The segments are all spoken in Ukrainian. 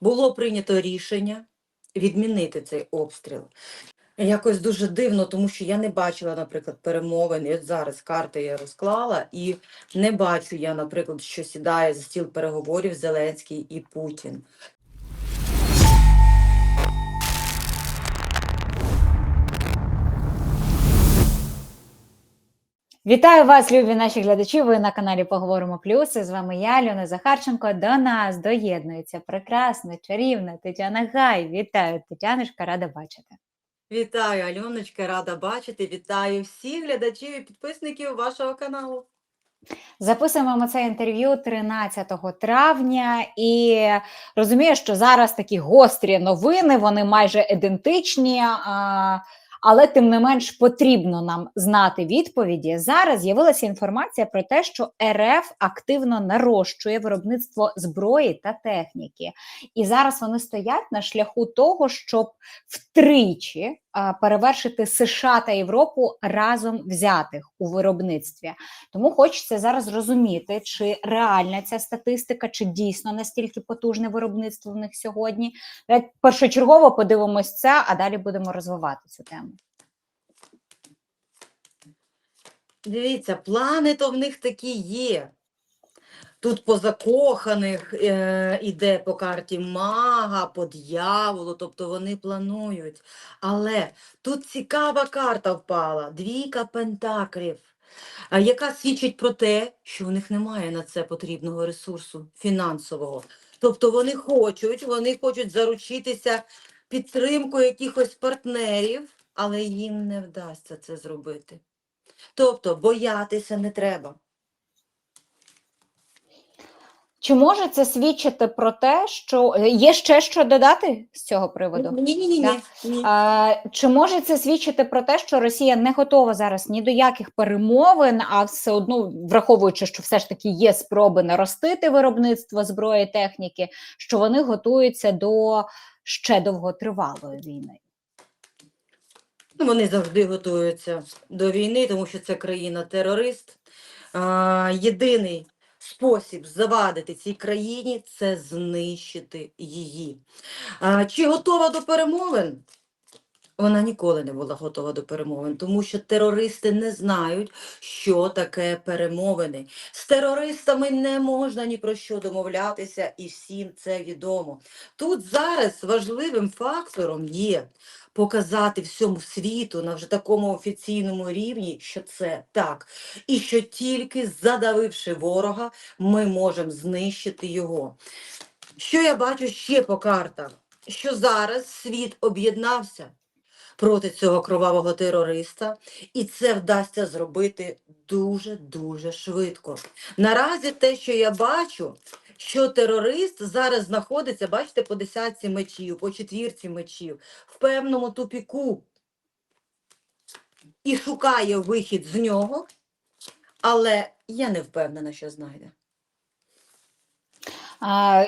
було прийнято рішення відмінити цей обстріл. Якось дуже дивно, тому що я не бачила, наприклад, перемовин. І от зараз карти я розклала, і не бачу я, наприклад, що сідає за стіл переговорів Зеленський і Путін. Вітаю вас, любі наші глядачі. Ви на каналі Поговоримо Плюс. І З вами я, Льона Захарченко. До нас доєднується прекрасна, чарівна Тетяна Гай. Вітаю, Тетяночка, рада бачити. Вітаю, Альоночка, рада бачити. Вітаю всіх глядачів і підписників вашого каналу. Записуємо ми це інтерв'ю 13 травня і розумію, що зараз такі гострі новини, вони майже ідентичні. А... Але тим не менш потрібно нам знати відповіді. Зараз з'явилася інформація про те, що РФ активно нарощує виробництво зброї та техніки, і зараз вони стоять на шляху того, щоб втричі перевершити США та Європу разом взятих у виробництві. Тому хочеться зараз зрозуміти, чи реальна ця статистика, чи дійсно настільки потужне виробництво в них сьогодні. Першочергово подивимось це, а далі будемо розвивати цю тему. Дивіться, плани то в них такі є. Тут по закоханих е, іде по карті мага, по дьяволу, тобто вони планують. Але тут цікава карта впала, двійка пентаклів, яка свідчить про те, що у них немає на це потрібного ресурсу фінансового. Тобто вони хочуть, вони хочуть заручитися підтримкою якихось партнерів, але їм не вдасться це зробити. Тобто боятися не треба. Чи може це свідчити про те, що е, є ще що додати з цього приводу? Ні, ні, ні, ні. А, чи може це свідчити про те, що Росія не готова зараз ні до яких перемовин, а все одно враховуючи, що все ж таки є спроби наростити виробництво зброї техніки, що вони готуються до ще довготривалої війни? Ну, Вони завжди готуються до війни, тому що це країна-терорист. Єдиний спосіб завадити цій країні це знищити її. Чи готова до перемовин? Вона ніколи не була готова до перемовин, тому що терористи не знають, що таке перемовини. З терористами не можна ні про що домовлятися, і всім це відомо. Тут зараз важливим фактором є показати всьому світу на вже такому офіційному рівні, що це так, і що тільки задавивши ворога, ми можемо знищити його. Що я бачу ще по картах? Що зараз світ об'єднався проти цього кровавого терориста, і це вдасться зробити дуже-дуже швидко. Наразі те, що я бачу, що терорист зараз знаходиться, бачите, по десятці мечів, по четвірці мечів, в певному тупіку і шукає вихід з нього, але я не впевнена, що знайде.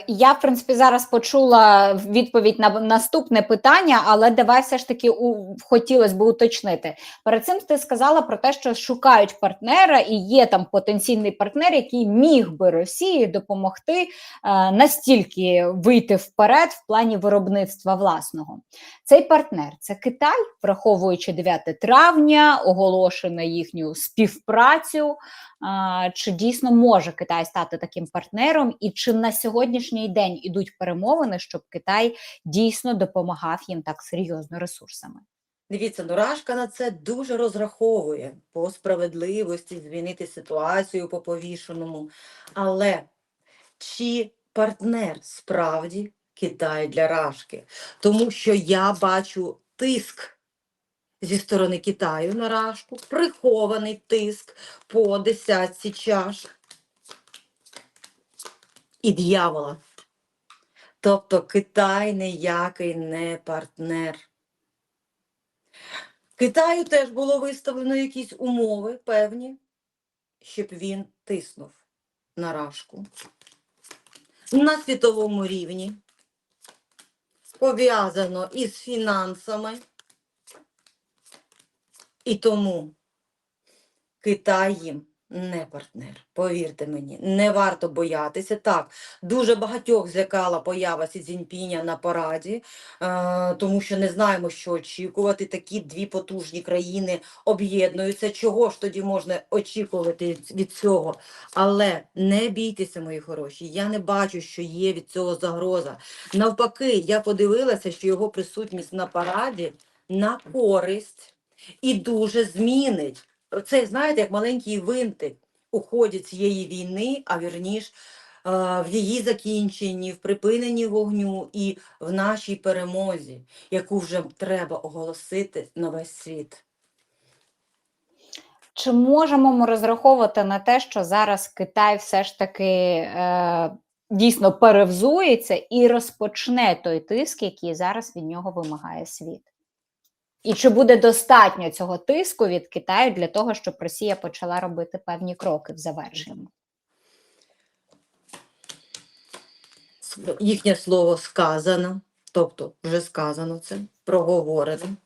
Я, в принципі, зараз почула відповідь на наступне питання, але давай все ж таки у, хотілося б уточнити. Перед цим ти сказала про те, що шукають партнера, і є там потенційний партнер, який міг би Росії допомогти е, настільки вийти вперед в плані виробництва власного. Цей партнер це Китай, враховуючи 9 травня, оголошено їхню співпрацю. Чи дійсно може Китай стати таким партнером, і чи на сьогоднішній день ідуть перемовини, щоб Китай дійсно допомагав їм так серйозно ресурсами? Дивіться, Нурашка на це дуже розраховує по справедливості змінити ситуацію по повішеному. Але чи партнер справді Китай для Рашки? Тому що я бачу тиск зі сторони Китаю на Рашку, прихований тиск по десятці чаш і дьявола. Тобто Китай ніякий не партнер. Китаю теж було виставлено якісь умови певні, щоб він тиснув на Рашку. На світовому рівні пов'язано із фінансами. І тому Китай їм не партнер. Повірте мені, не варто боятися. Так, дуже багатьох злякала поява Сі Цзіньпіня на параді, е, тому що не знаємо, що очікувати. Такі дві потужні країни об'єднуються. Чого ж тоді можна очікувати від цього? Але не бійтеся, мої хороші. Я не бачу, що є від цього загроза. Навпаки, я подивилася, що його присутність на параді на користь і дуже змінить. Це, знаєте, як маленький винтик у ході цієї війни, а вірніш, е, в її закінченні, в припиненні вогню і в нашій перемозі, яку вже треба оголосити на весь світ. Чи можемо ми розраховувати на те, що зараз Китай все ж таки е, дійсно перевзується і розпочне той тиск, який зараз від нього вимагає світ? І чи буде достатньо цього тиску від Китаю для того, щоб Росія почала робити певні кроки в завершенні? Їхнє слово сказано, тобто вже сказано це, проговорено.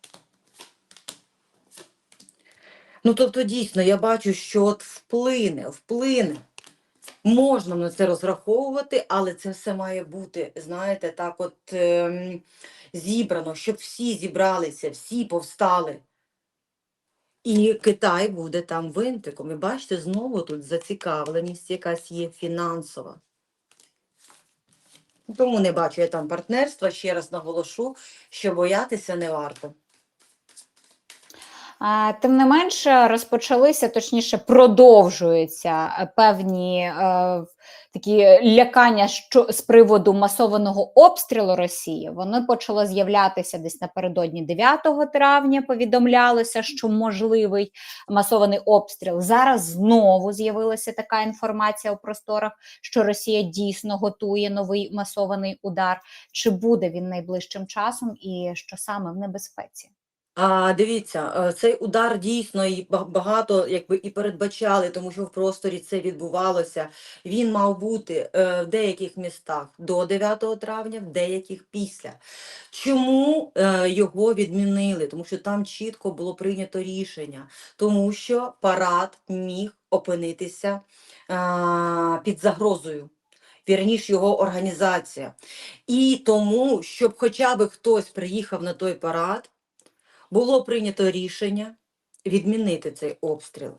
Ну, тобто, дійсно, я бачу, що от вплине, вплине. Можна на це розраховувати, але це все має бути, знаєте, так от ем, зібрано, щоб всі зібралися, всі повстали. І Китай буде там винтиком. І бачите, знову тут зацікавленість якась є фінансова. Тому не бачу я там партнерства. Ще раз наголошу, що боятися не варто. Тим не менше, розпочалися, точніше, продовжуються е, певні е, такі лякання що, з приводу масованого обстрілу Росії. Вони почали з'являтися десь напередодні 9 травня. Повідомлялося, що можливий масований обстріл. Зараз знову з'явилася така інформація у просторах, що Росія дійсно готує новий масований удар. Чи буде він найближчим часом, і що саме в небезпеці? А дивіться, е, цей удар дійсно і багато якби і передбачали, тому що в просторі це відбувалося. Він мав бути е, в деяких містах до 9 травня, в деяких після. Чому е, його відмінили? Тому що там чітко було прийнято рішення, тому що парад міг опинитися під загрозою. Вірніше його організація. І тому, щоб хоча б хтось приїхав на той парад, було прийнято рішення відмінити цей обстріл.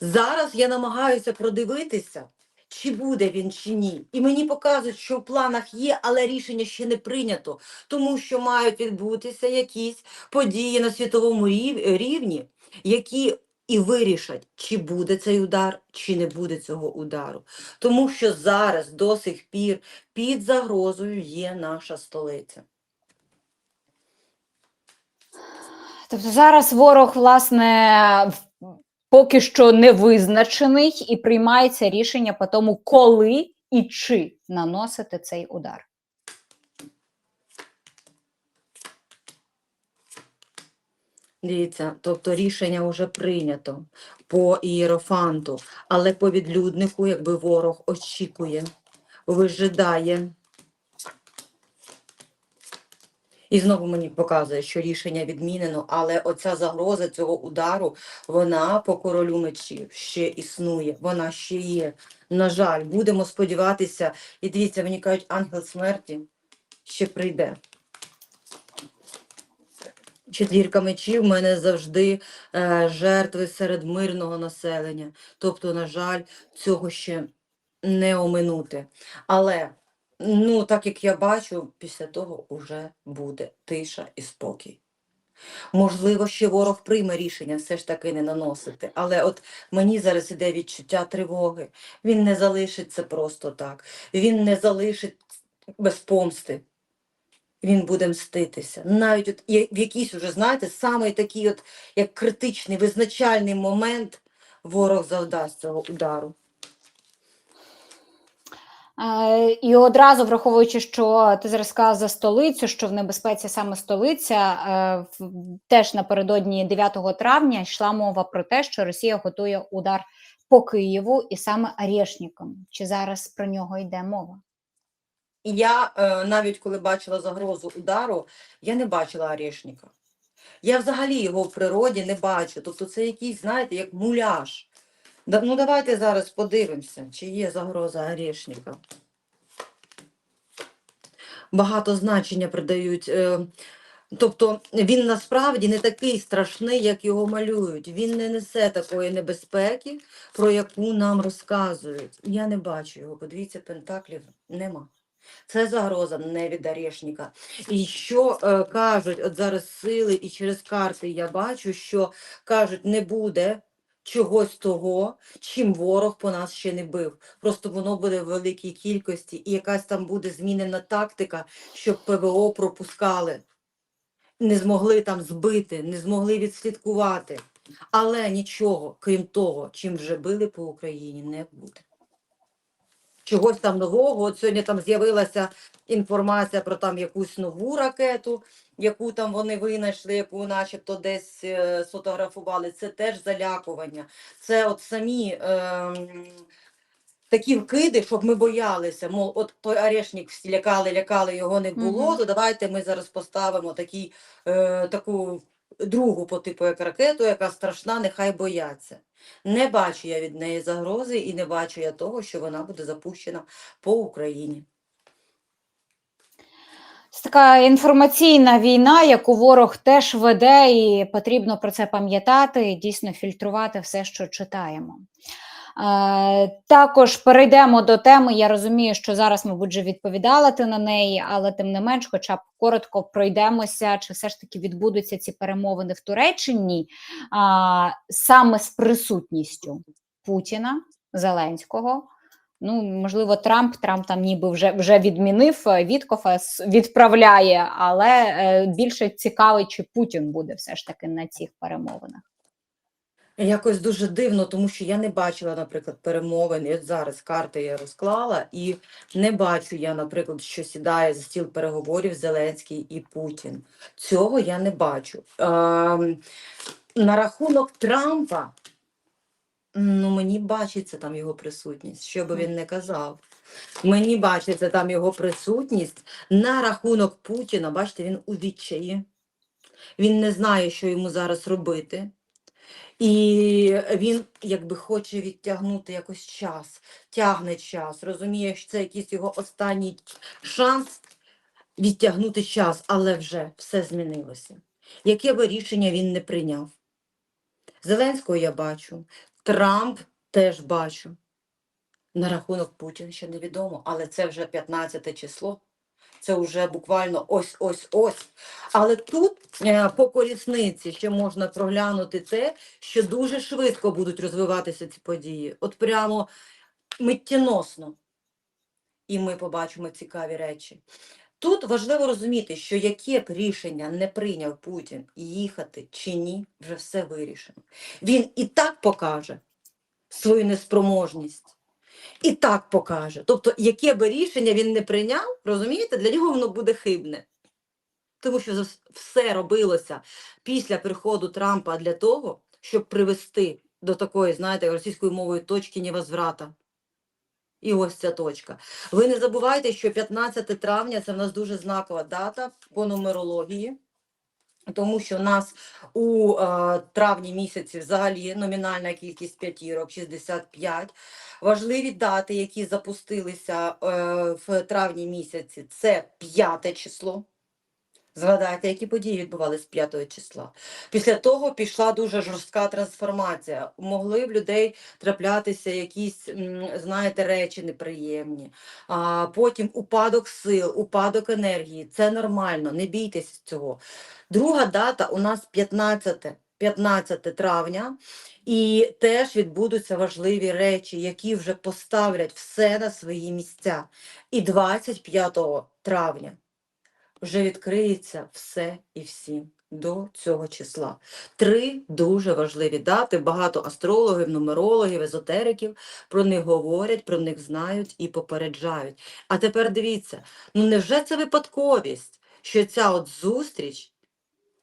Зараз я намагаюся продивитися, чи буде він чи ні. І мені показують, що в планах є, але рішення ще не прийнято, тому що мають відбутися якісь події на світовому рівні, які і вирішать, чи буде цей удар, чи не буде цього удару. Тому що зараз до сих пір під загрозою є наша столиця. Тобто зараз ворог, власне, поки що не визначений і приймається рішення по тому, коли і чи наносити цей удар. Дивіться, тобто рішення вже прийнято по ієрофанту, але по відлюднику, якби ворог очікує, вижидає. І знову мені показує, що рішення відмінено, але оця загроза цього удару, вона по королю мечів ще існує, вона ще є. На жаль, будемо сподіватися, і дивіться, мені кажуть, ангел смерті ще прийде. Четвірка мечів в мене завжди е, жертви серед мирного населення. Тобто, на жаль, цього ще не оминути. Але, ну, так як я бачу, після того вже буде тиша і спокій. Можливо, ще ворог прийме рішення все ж таки не наносити. Але от мені зараз іде відчуття тривоги. Він не залишить це просто так. Він не залишить без помсти він буде мститися. Навіть от в якийсь уже, знаєте, самий такий от, як критичний, визначальний момент ворог завдасть цього удару. Е, І одразу враховуючи, що ти зараз сказав за столицю, що в небезпеці саме столиця, е, теж напередодні 9 травня йшла мова про те, що Росія готує удар по Києву і саме Арєшніком. Чи зараз про нього йде мова? Я е, навіть коли бачила загрозу удару, я не бачила орешника. Я взагалі його в природі не бачу. Тобто це якийсь, знаєте, як муляж. Ну давайте зараз подивимося, чи є загроза Орешника. Багато значення придають. Е, тобто він насправді не такий страшний, як його малюють. Він не несе такої небезпеки, про яку нам розказують. Я не бачу його. Подивіться, пентаклів нема. Це загроза не від Орешника. І що е, кажуть, от зараз сили і через карти я бачу, що кажуть, не буде чогось того, чим ворог по нас ще не бив. Просто воно буде в великій кількості, і якась там буде змінена тактика, щоб ПВО пропускали. Не змогли там збити, не змогли відслідкувати. Але нічого, крім того, чим вже били по Україні, не буде. Чогось там нового. От сьогодні там з'явилася інформація про там якусь нову ракету, яку там вони винайшли, яку начебто десь е, сфотографували. Це теж залякування. Це от самі ем, такі вкиди, щоб ми боялися. Мов, от той орешник всі лякали, лякали, його не було, Мгм. то давайте ми зараз поставимо такий, е, таку другу по типу як ракету, яка страшна, нехай бояться. Не бачу я від неї загрози і не бачу я того, що вона буде запущена по Україні. Це така інформаційна війна, яку ворог теж веде, і потрібно про це пам'ятати і дійсно фільтрувати все, що читаємо. Е, також перейдемо до теми. Я розумію, що зараз, мабуть, вже відповідала ти на неї, але тим не менш, хоча б коротко пройдемося, чи все ж таки відбудуться ці перемовини в Туреччині а, саме з присутністю Путіна, Зеленського. Ну, можливо, Трамп Трамп там ніби вже вже відмінив е, Віткофа, відправляє, але е, більше цікавий, чи Путін буде все ж таки на цих перемовинах. Якось дуже дивно, тому що я не бачила, наприклад, перемовин. І от зараз карти я розклала, і не бачу я, наприклад, що сідає за стіл переговорів Зеленський і Путін. Цього я не бачу. Ем, на рахунок Трампа, ну мені бачиться там його присутність, що би він не казав. Мені бачиться там його присутність. На рахунок Путіна, бачите, він у відчаї. Він не знає, що йому зараз робити. І він якби хоче відтягнути якось час, тягне час, розуміє, що це якийсь його останній шанс відтягнути час, але вже все змінилося. Яке би рішення він не прийняв? Зеленського я бачу, Трамп теж бачу. На рахунок Путіна ще невідомо, але це вже 15 число. Це вже буквально ось-ось-ось. Але тут е, по колісниці ще можна проглянути те, що дуже швидко будуть розвиватися ці події. От прямо миттєносно. І ми побачимо цікаві речі. Тут важливо розуміти, що яке б рішення не прийняв Путін їхати чи ні, вже все вирішено. Він і так покаже свою неспроможність. І так покаже. Тобто, яке би рішення він не прийняв, розумієте, для нього воно буде хибне. Тому що все робилося після приходу Трампа для того, щоб привести до такої, знаєте, російською мовою точки невозврата. І ось ця точка. Ви не забувайте, що 15 травня це в нас дуже знакова дата по нумерології, тому що у нас у е, травні місяці взагалі номінальна кількість п'ятірок 65. Важливі дати, які запустилися е, в травні місяці, це п'яте число. Згадайте, які події відбувалися 5 числа. Після того пішла дуже жорстка трансформація. Могли в людей траплятися якісь, знаєте, речі неприємні. А потім упадок сил, упадок енергії. Це нормально, не бійтесь цього. Друга дата у нас 15, 15 травня. І теж відбудуться важливі речі, які вже поставлять все на свої місця. І 25 травня вже відкриється все і всім до цього числа. Три дуже важливі дати. Багато астрологів, нумерологів, езотериків про них говорять, про них знають і попереджають. А тепер дивіться, ну невже це випадковість, що ця от зустріч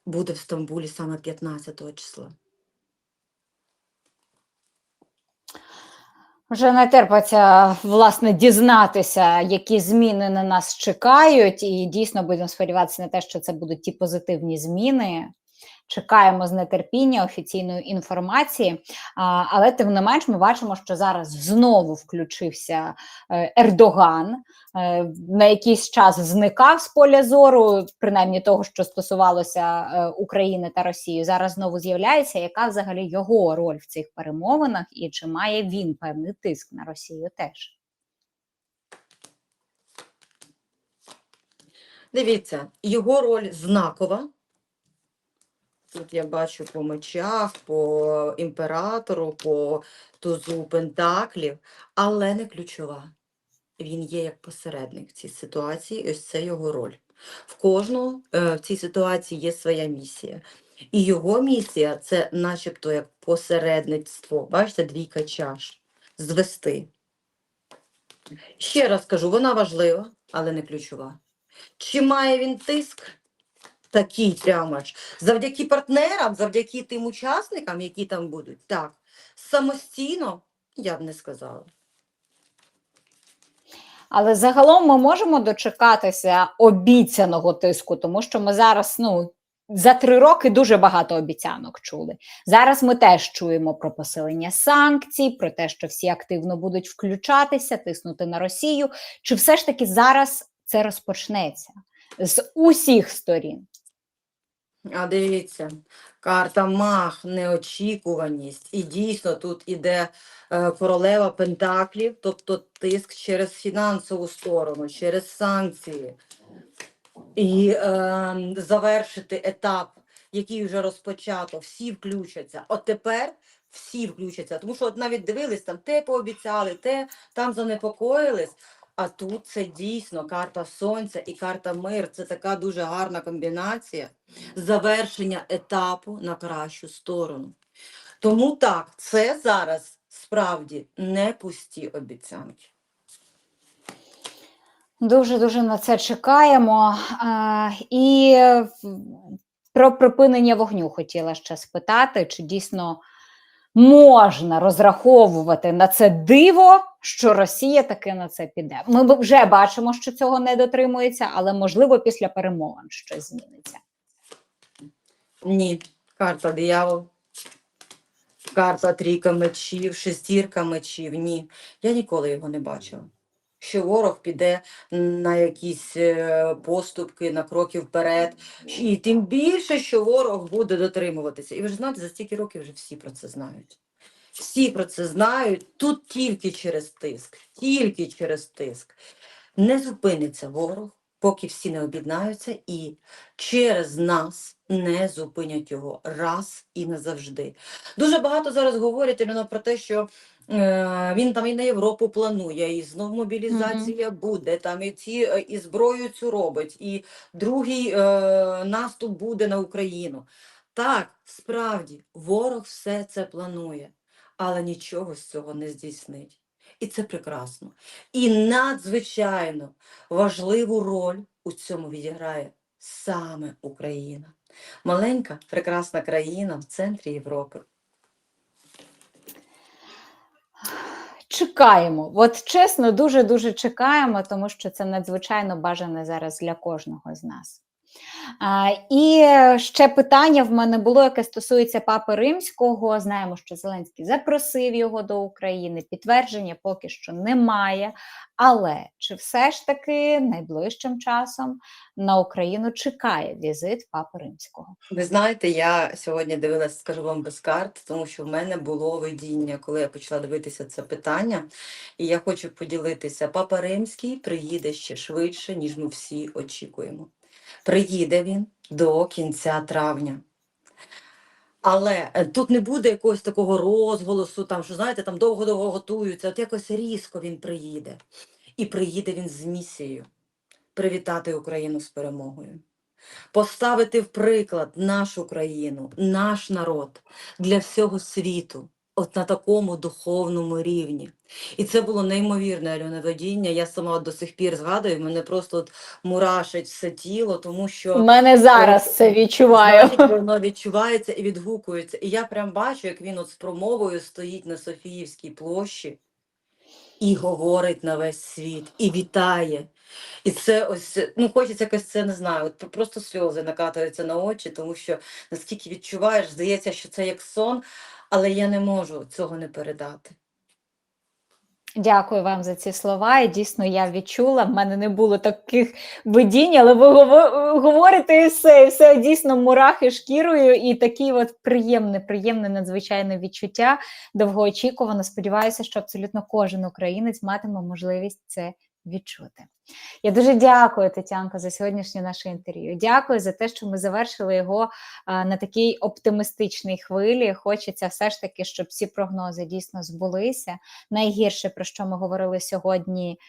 буде в Стамбулі саме 15 числа? Вже не терпиться власне дізнатися, які зміни на нас чекають, і дійсно будемо сподіватися на те, що це будуть ті позитивні зміни. Чекаємо з нетерпіння офіційної інформації. Але тим не менш, ми бачимо, що зараз знову включився е, Ердоган. е, На якийсь час зникав з поля зору, принаймні того, що стосувалося е, України та Росії. Зараз знову з'являється, яка взагалі його роль в цих перемовинах, і чи має він певний тиск на Росію теж. Дивіться, його роль знакова. Тут я бачу по мечах, по імператору, по тузу пентаклів, але не ключова. Він є як посередник в цій ситуації, ось це його роль. В кожного е, в цій ситуації є своя місія. І його місія це начебто як посередництво. Бачите, двійка чаш. Звести. Ще раз кажу, вона важлива, але не ключова. Чи має він тиск? Такий прямо ж. Завдяки партнерам, завдяки тим учасникам, які там будуть. Так. Самостійно я б не сказала. Але загалом ми можемо дочекатися обіцяного тиску, тому що ми зараз ну. За три роки дуже багато обіцянок чули. Зараз ми теж чуємо про посилення санкцій, про те, що всі активно будуть включатися, тиснути на Росію. Чи все ж таки зараз це розпочнеться з усіх сторін? А дивіться, карта мах, неочікуваність. І дійсно тут іде е, королева Пентаклів, тобто тиск через фінансову сторону, через санкції. І е, завершити етап, який вже розпочато, всі включаться. От тепер всі включаться. Тому що от навіть дивились, там те пообіцяли, те там занепокоїлись. А тут це дійсно карта сонця і карта мир. Це така дуже гарна комбінація завершення етапу на кращу сторону. Тому так, це зараз справді не пусті обіцянки. Дуже дуже на це чекаємо. А, і про припинення вогню хотіла ще спитати, чи дійсно можна розраховувати на це диво, що Росія таки на це піде. Ми вже бачимо, що цього не дотримується, але можливо після перемовин щось зміниться. Ні, карта диявол. Карта трійка мечів, шестірка мечів. Ні. Я ніколи його не бачила. Що ворог піде на якісь е, поступки, на кроки вперед. І тим більше, що ворог буде дотримуватися. І ви ж знаєте, за стільки років вже всі про це знають. Всі про це знають. Тут тільки через тиск, тільки через тиск. Не зупиниться ворог, поки всі не об'єднаються і через нас не зупинять його раз і назавжди. Дуже багато зараз говорять про те, що він там і на Європу планує, і знов мобілізація буде, там і ці е, і зброю цю робить, і другий е, наступ буде на Україну. Так, справді, ворог все це планує, але нічого з цього не здійснить. І це прекрасно. І надзвичайно важливу роль у цьому відіграє саме Україна. Маленька, прекрасна країна в центрі Європи. Чекаємо, от чесно, дуже дуже чекаємо, тому що це надзвичайно бажане зараз для кожного з нас. І ще питання в мене було, яке стосується Папи Римського. Знаємо, що Зеленський запросив його до України. Підтвердження поки що немає. Але чи все ж таки найближчим часом на Україну чекає візит Папи Римського? Ви знаєте, я сьогодні дивилася, скажу вам без карт, тому що в мене було видіння, коли я почала дивитися це питання. І я хочу поділитися. Папа Римський приїде ще швидше, ніж ми всі очікуємо. Приїде він до кінця травня. Але е, тут не буде якогось такого розголосу, там, що знаєте, там довго-довго готуються. От якось різко він приїде. І приїде він з місією привітати Україну з перемогою. Поставити в приклад нашу країну, наш народ для всього світу, от на такому духовному рівні. І це було неймовірне Альона водіння. Я сама до сих пір згадую, мене просто от мурашить все тіло, тому що У мене зараз це відчуваю. Воно відчувається і відгукується. І я прям бачу, як він от з промовою стоїть на Софіївській площі і говорить на весь світ, і вітає. І це ось, ну хочеться якось це не знаю. От просто сльози накатуються на очі, тому що наскільки відчуваєш, здається, що це як сон, але я не можу цього не передати. Дякую вам за ці слова. І дійсно я відчула. В мене не було таких видінь, але ви гово- говорите і все, і все дійсно мурахи шкірою, і такі от приємне, приємне надзвичайне відчуття. Довгоочікувано. Сподіваюся, що абсолютно кожен українець матиме можливість це відчути. Я дуже дякую, Тетянко, за сьогоднішнє наше інтерв'ю. Дякую за те, що ми завершили його на такій оптимістичній хвилі. Хочеться все ж таки, щоб всі прогнози дійсно збулися. Найгірше, про що ми говорили сьогодні.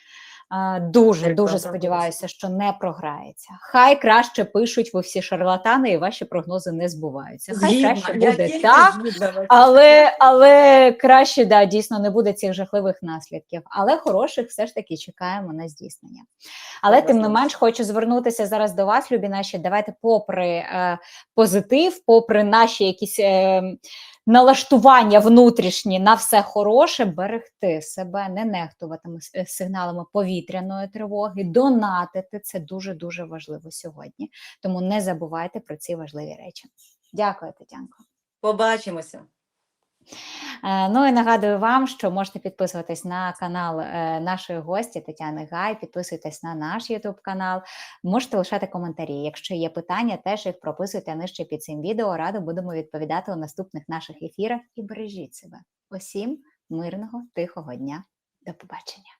Дуже дуже сподіваюся, що не програється. Хай краще пишуть ви всі шарлатани, і ваші прогнози не збуваються. Хай Згідна, краще буде так, але, але краще да, дійсно не буде цих жахливих наслідків. Але хороших все ж таки чекаємо на здійснення. Але тим не менш хочу звернутися зараз до вас, любі наші. Давайте, попри е, позитив, попри наші якісь е, налаштування внутрішні на все хороше, берегти себе, не нехтувати е, сигналами повітряної тривоги, донатити це дуже дуже важливо сьогодні. Тому не забувайте про ці важливі речі. Дякую, Тетянко. Побачимося. Е, Ну і нагадую вам, що можете підписуватись на канал е, нашої гості Тетяни Гай, підписуйтесь на наш YouTube канал, можете лишати коментарі. Якщо є питання, теж їх прописуйте нижче під цим відео. Радо будемо відповідати у наступних наших ефірах і бережіть себе. Усім мирного, тихого дня. До побачення.